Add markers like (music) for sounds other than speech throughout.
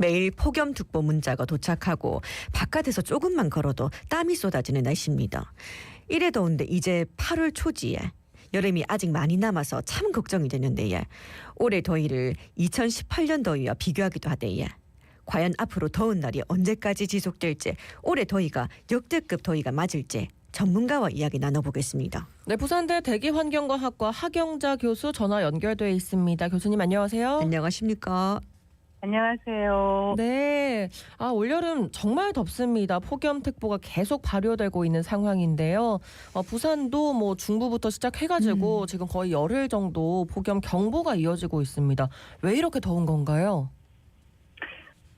매일 폭염특보 문자가 도착하고 바깥에서 조금만 걸어도 땀이 쏟아지는 날씨입니다. 이래 더운데 이제 8월 초지에 여름이 아직 많이 남아서 참 걱정이 되는데 예. 올해 더위를 2018년 더위와 비교하기도 하대 예. 과연 앞으로 더운 날이 언제까지 지속될지 올해 더위가 역대급 더위가 맞을지 전문가와 이야기 나눠보겠습니다. 네, 부산대 대기환경과학과 하경자 교수 전화 연결돼 있습니다. 교수님 안녕하세요. 안녕하십니까? 안녕하세요. 네, 아 올여름 정말 덥습니다. 폭염특보가 계속 발효되고 있는 상황인데요. 어, 부산도 뭐 중부부터 시작해가지고 음. 지금 거의 열흘 정도 폭염 경보가 이어지고 있습니다. 왜 이렇게 더운 건가요?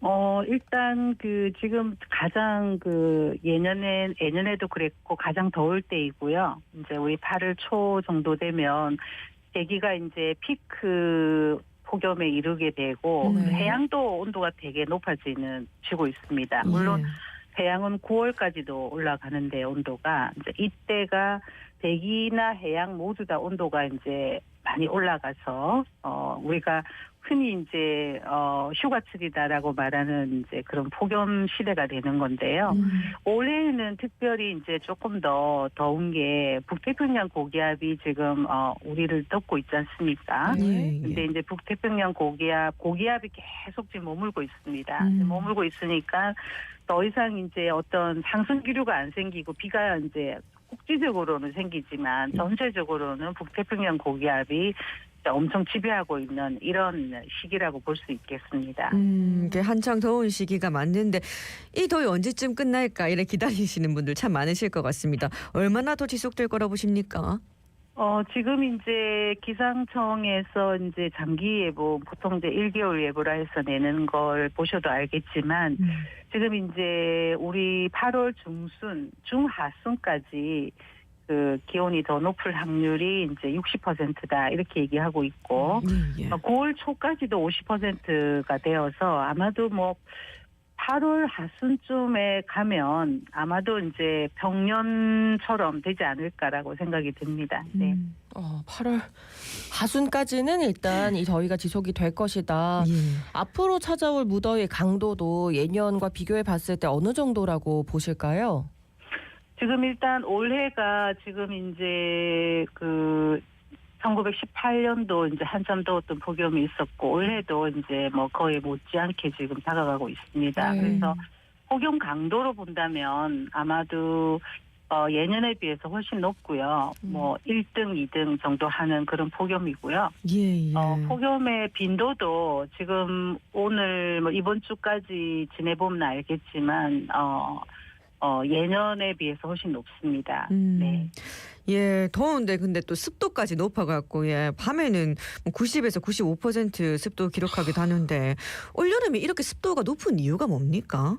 어, 일단 그 지금 가장 그 예년에 예년에도 그랬고 가장 더울 때이고요. 이제 우리 8월 초 정도 되면 대기가 이제 피크 폭염에 이르게 되고 네. 해양도 온도가 되게 높아지는 지고 있습니다. 물론 예. 해양은 9월까지도 올라가는데 온도가 이제 이때가 대기나 해양 모두 다 온도가 이제 많이 올라가서 어 우리가 흔히 이제 어 휴가철이다라고 말하는 이제 그런 폭염 시대가 되는 건데요. 음. 올해는 특별히 이제 조금 더 더운 게 북태평양 고기압이 지금 어 우리를 덮고 있지 않습니까? 예, 예. 근데 이제 북태평양 고기압, 고기압이 계속 지금 머물고 있습니다. 음. 머물고 있으니까 더 이상 이제 어떤 상승 기류가 안 생기고 비가 이제 국지적으로는 생기지만 음. 전체적으로는 북태평양 고기압이 엄청 지배하고 있는 이런 시기라고 볼 수 있겠습니다. 음, 한창 더운 시기가 맞는데 이 더위 언제쯤 끝날까 이래 기다리시는 분들 참 많으실 것 같습니다. 얼마나 더 지속될 거라 보십니까? 어, 지금 이제 기상청에서 이제 장기 예보, 보통 이제 1개월 예보라 해서 내는 걸 보셔도 알겠지만, 지금 이제 우리 8월 중순, 중하순까지 그 기온이 더 높을 확률이 이제 60%다 이렇게 얘기하고 있고, 예, 예. 어, 9월 초까지도 50%가 되어서 아마도 뭐 8월 하순쯤에 가면 아마도 이제 평년처럼 되지 않을까라고 생각이 듭니다. 네. 음, 어, 8월 하순까지는 일단 이 더위가 지속이 될 것이다. 예. 앞으로 찾아올 무더위의 강도도 예년과 비교해 봤을 때 어느 정도라고 보실까요? 지금 일단 올해가 지금 이제 그 1918년도 이제 한참 더웠던 폭염이 있었고 올해도 이제 뭐 거의 못지않게 지금 다가가고 있습니다. 네. 그래서 폭염 강도로 본다면 아마도 어 예년에 비해서 훨씬 높고요. 음. 뭐 1등, 2등 정도 하는 그런 폭염이고요. 예, 예. 어, 폭염의 빈도도 지금 오늘 뭐 이번 주까지 지내보면 알겠지만 어, 어 예년에 비해서 훨씬 높습니다. 음. 네. 예, 더운데 근데 또 습도까지 높아갖고 예, 밤에는 뭐 90에서 95% 습도 기록하기도 하는데 올여름에 이렇게 습도가 높은 이유가 뭡니까?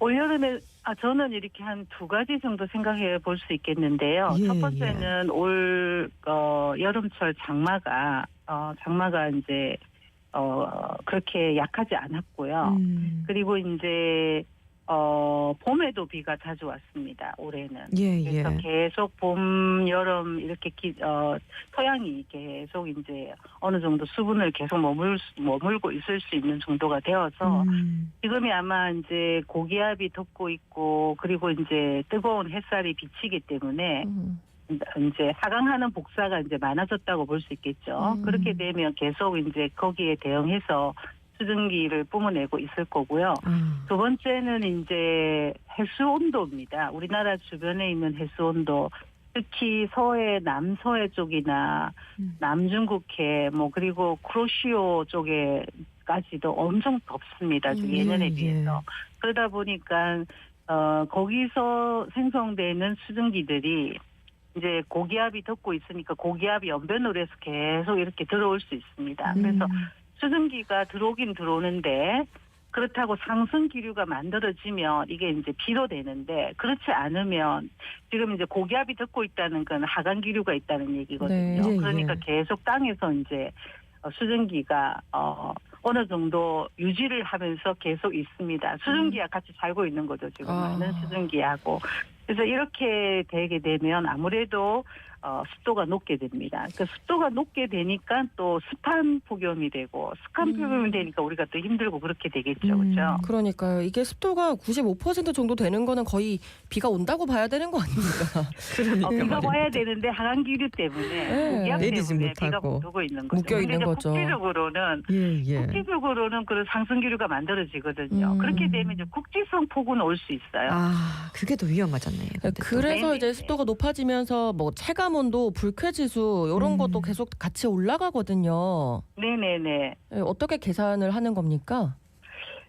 올여름에 아 저는 이렇게 한 두 가지 정도 생각해 볼 수 있겠는데요. 예, 첫 번째는 올 어, 여름철 장마가 어, 장마가 이제 어, 그렇게 약하지 않았고요. 음. 그리고 이제 어, 봄에도 비가 자주 왔습니다. 올해는. 예, 예. 그래서 계속 봄, 여름 이렇게 기, 어, 토양이 계속 이제 어느 정도 수분을 계속 머물, 수- 머물고 있을 수 있는 정도가 되어서 음. 지금이 아마 이제 고기압이 덮고 있고 그리고 이제 뜨거운 햇살이 비치기 때문에 음. 이제 하강하는 복사가 이제 많아졌다고 볼 수 있겠죠. 음. 그렇게 되면 계속 이제 거기에 대응해서 수증기를 뿜어내고 있을 거고요. 아. 두 번째는 이제 해수 온도입니다. 우리나라 주변에 있는 해수 온도, 특히 서해, 남서해 쪽이나 음. 남중국해, 뭐 그리고 크로시오 쪽에까지도 엄청 덥습니다. 지금 예, 예년에 예. 비해서. 그러다 보니까 어 거기서 생성되는 수증기들이 이제 고기압이 덮고 있으니까 고기압이 연변으로 해서 계속 이렇게 들어올 수 있습니다. 그래서 음. 수증기가 들어오긴 들어오는데 그렇다고 상승 기류가 만들어지면 이게 이제 비로 되는데 그렇지 않으면 지금 이제 고기압이 덮고 있다는 건 하강 기류가 있다는 얘기거든요. 네. 예, 그러니까 예. 계속 땅에서 이제 어, 수증기가 어 어느 정도 유지를 하면서 계속 있습니다. 수증기와 같이 살고 있는 거죠. 지금 아. 많은 수증기하고 그래서 이렇게 되게 되면 아무래도 어, 습도가 높게 됩니다. 그 습도가 높게 되니까 또 습한 폭염이 되고 습한 음. 폭염이 되니까 우리가 또 힘들고 그렇게 되겠죠, 음. 그렇죠? 그러니까요. 이게 습도가 95% 정도 되는 거는 거의 비가 온다고 봐야 되는 거 아닙니까? (laughs) 그러니까 어, 비가. 와야 되는데 하강 기류 때문에 네. 내리지 때문에 비가 못하고. 못 오고 있는 거죠. 묶여 있는 거죠. 국지적으로는 예, 예. 국지적으로는 그런 상승 기류가 만들어지거든요. 음. 그렇게 되면 이제 국지성 폭우는 올수 있어요. 아, 그게 더 위험하잖아요. 근데 또. 그래서 네네네. 이제 습도가 높아지면서 뭐 체감 온도, 불쾌 지수 이런 음. 것도 계속 같이 올라가거든요. 네네네. 예, 어떻게 계산을 하는 겁니까?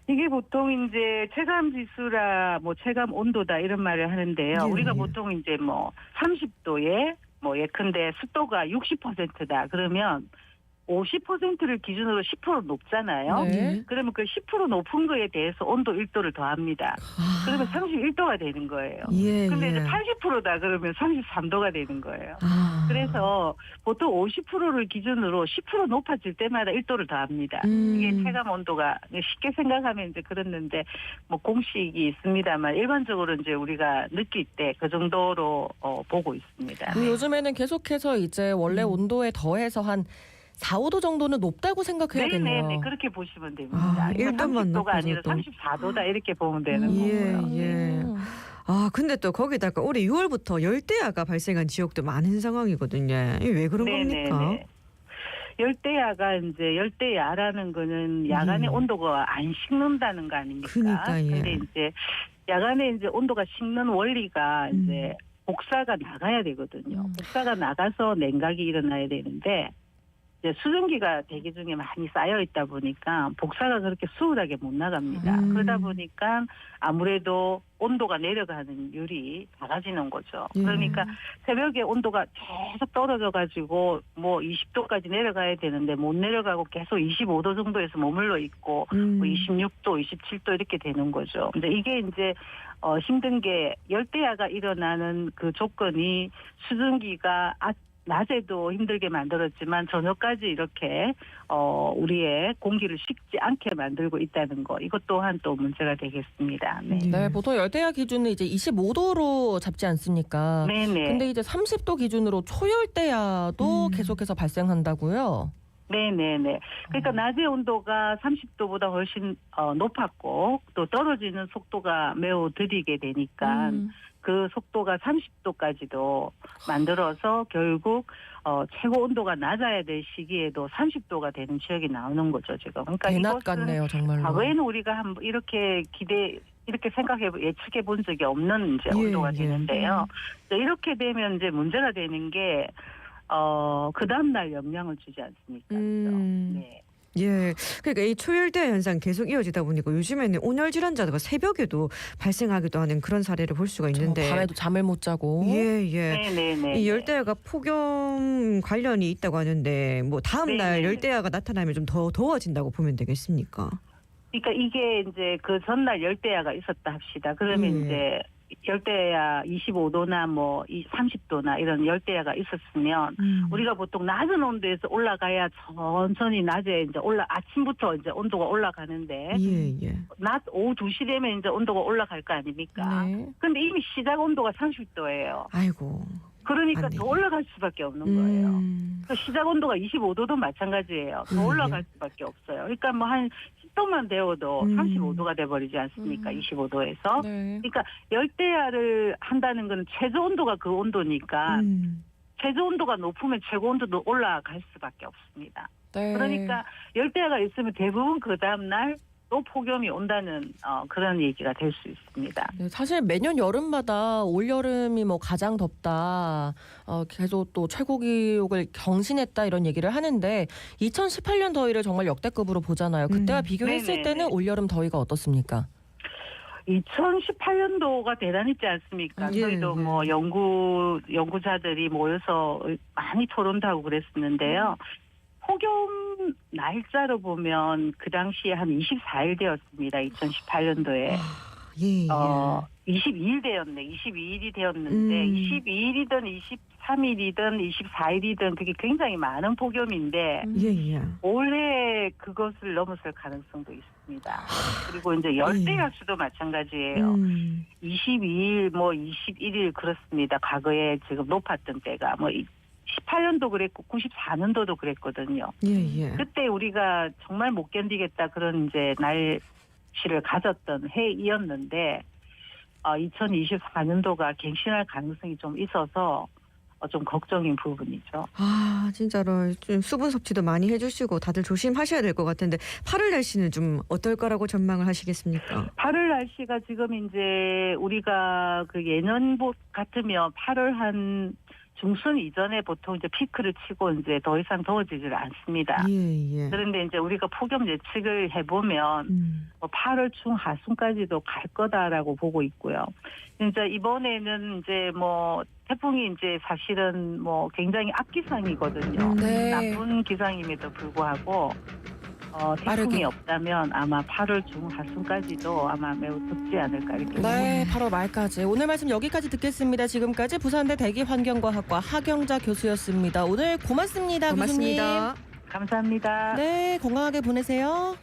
이게 보통 이제 체감 지수라 뭐 체감 온도다 이런 말을 하는데요. 예, 우리가 예. 보통 이제 뭐 30도에 뭐 예컨대 습도가 60%다 그러면 50%를 기준으로 10% 높잖아요. 네. 예. 그러면 그 10% 높은 거에 대해서 온도 1도를 더합니다. 아, 그러면 31도가 되는 거예요. 예, 근데 예. 이제 80%다 그러면 33도가 되는 거예요. 아. 그래서 보통 50%를 기준으로 10% 높아질 때마다 1도를 더합니다. 음. 이게 체감 온도가 쉽게 생각하면 이제 그랬는데 뭐 공식이 있습니다만 일반적으로 이제 우리가 느낄 때 그 정도로 어, 보고 있습니다. 근데 요즘에는 계속해서 이제 원래 음. 온도에 더해서 한 4, 5도 정도는 높다고 생각해야겠네요. 네네네 그렇게 보시면 됩니다. 아, 일도만 30도가 아니라 높아져도. 34도다 이렇게 보면 되는 예, 거고요. 예. 음. 아, 근데 또 거기다가 올해 6월부터 열대야가 발생한 지역도 많은 상황이거든요. 이게 왜 그런 겁니까? 열대야가 이제 열대야라는 거는 야간에 예. 온도가 안 식는다는 거 아닙니까? 그러니까, 예. 근데 이제 야간에 이제 온도가 식는 원리가 음. 이제 복사가 나가야 되거든요. 음. 복사가 나가서 냉각이 일어나야 되는데 이제 수증기가 대기 중에 많이 쌓여 있다 보니까 복사가 그렇게 수월하게 못 나갑니다. 음. 그러다 보니까 아무래도 온도가 내려가는 율이 작아지는 거죠. 예. 그러니까 새벽에 온도가 계속 떨어져 가지고 뭐 20도까지 내려가야 되는데 못 내려가고 계속 25도 정도에서 머물러 있고 음. 뭐 26도, 27도 이렇게 되는 거죠. 근데 이게 이제 어 힘든 게 열대야가 일어나는 그 조건이 수증기가 아, 낮에도 힘들게 만들었지만 저녁까지 이렇게 어 우리의 공기를 식지 않게 만들고 있다는 거 이것 또한 또 문제가 되겠습니다. 네. 예. 네, 보통 열대야 기준은 이제 25도로 잡지 않습니까? 네네. 근데 이제 30도 기준으로 초열대야도 음. 계속해서 발생한다고요. 네네네. 그러니까 낮의 온도가 30도보다 훨씬 어, 높았고 또 떨어지는 속도가 매우 느리게 되니까 음. 그 속도가 30도까지도 만들어서 결국 어, 최고 온도가 낮아야 될 시기에도 30도가 되는 지역이 나오는 거죠 지금. 그러니까 대낮 같네요, 정말로. 과거에는 우리가 한번 이렇게 기대 이렇게 생각해 예측해 본 적이 없는 이제 예, 온도가 예. 되는데요. 이렇게 되면 이제 문제가 되는 게 어, 그 다음날 영향을 주지 않습니까? 음. 네. 예. 그러니까 이 초열대 현상 계속 이어지다 보니까 요즘에는 온열 질환자가 새벽에도 발생하기도 하는 그런 사례를 볼 수가 있는데 밤에도 잠을 못 자고. 예, 예. 네네네. 이 열대야가 폭염 관련이 있다고 하는데 뭐 다음 날 네네네. 열대야가 나타나면 좀 더 더워진다고 보면 되겠습니까? 그러니까 이게 이제 그 전날 열대야가 있었다 합시다. 그러면 예. 이제 열대야 25도나 뭐 30도나 이런 열대야가 있었으면 음. 우리가 보통 낮은 온도에서 올라가야 천천히 낮에 이제 올라 아침부터 이제 온도가 올라가는데 예, 예. 낮 오후 2시 되면 이제 온도가 올라갈 거 아닙니까? 네. 근데 이미 시작 온도가 30도예요. 아이고. 그러니까 맞네. 더 올라갈 수밖에 없는 거예요. 음. 그 시작 온도가 25도도 마찬가지예요. 더 예, 올라갈 수밖에 없어요. 그러니까 뭐 한 10도만 되어도 음. 35도가 돼버리지 않습니까? 음. 25도에서. 네. 그러니까 열대야를 한다는 건 최저 온도가 그 온도니까 음. 최저 온도가 높으면 최고 온도도 올라갈 수밖에 없습니다. 네. 그러니까 열대야가 있으면 대부분 그 다음 날 또 폭염이 온다는 어, 그런 얘기가 될 수 있습니다. 네, 사실 매년 여름마다 올 여름이 뭐 가장 덥다, 어, 계속 또 최고 기록을 경신했다 이런 얘기를 하는데 2018년 더위를 정말 역대급으로 보잖아요. 그때와 음. 비교했을 네네네. 때는 올 여름 더위가 어떻습니까? 2018년도가 대단했지 않습니까? 예, 저희도 예. 뭐 연구 연구자들이 모여서 많이 토론도 하고 그랬었는데요. 폭염 날짜로 보면 그 당시에 한 24일 되었습니다. 2018년도에. 예, 예. 어, 22일 되었네. 22일이 되었는데 음. 22일이든 23일이든 24일이든 그게 굉장히 많은 폭염인데 음. 예, 예. 올해 그것을 넘어설 가능성도 있습니다. 그리고 이제 열대야수도 마찬가지예요. 음. 22일, 뭐 21일 그렇습니다. 과거에 지금 높았던 때가 뭐 18년도 그랬고 94년도도 그랬거든요. 예, 예. 그때 우리가 정말 못 견디겠다 그런 이제 날씨를 가졌던 해이었는데 어, 2024년도가 갱신할 가능성이 좀 있어서 어, 좀 걱정인 부분이죠. 아, 진짜로 좀 수분 섭취도 많이 해주시고 다들 조심하셔야 될 것 같은데 8월 날씨는 좀 어떨 거라고 전망을 하시겠습니까? 8월 날씨가 지금 이제 우리가 그 예년 보- 같으면 8월 한 중순 이전에 보통 이제 피크를 치고 이제 더 이상 더워지질 않습니다. 예, 예. 그런데 이제 우리가 폭염 예측을 해보면 음. 뭐 8월 중 하순까지도 갈 거다라고 보고 있고요. 진짜 이번에는 이제 뭐 태풍이 이제 사실은 뭐 굉장히 악기상이거든요. 음, 네. 나쁜 기상임에도 불구하고 어, 태풍이 빠르게. 없다면 아마 8월 중 하순까지도 아마 매우 덥지 않을까 이렇게 네, 8월 말까지. 오늘 말씀 여기까지 듣겠습니다. 지금까지 부산대 대기환경과학과 하경자 교수였습니다. 오늘 고맙습니다, 교수님. 고맙습니다. 감사합니다. 네, 건강하게 보내세요.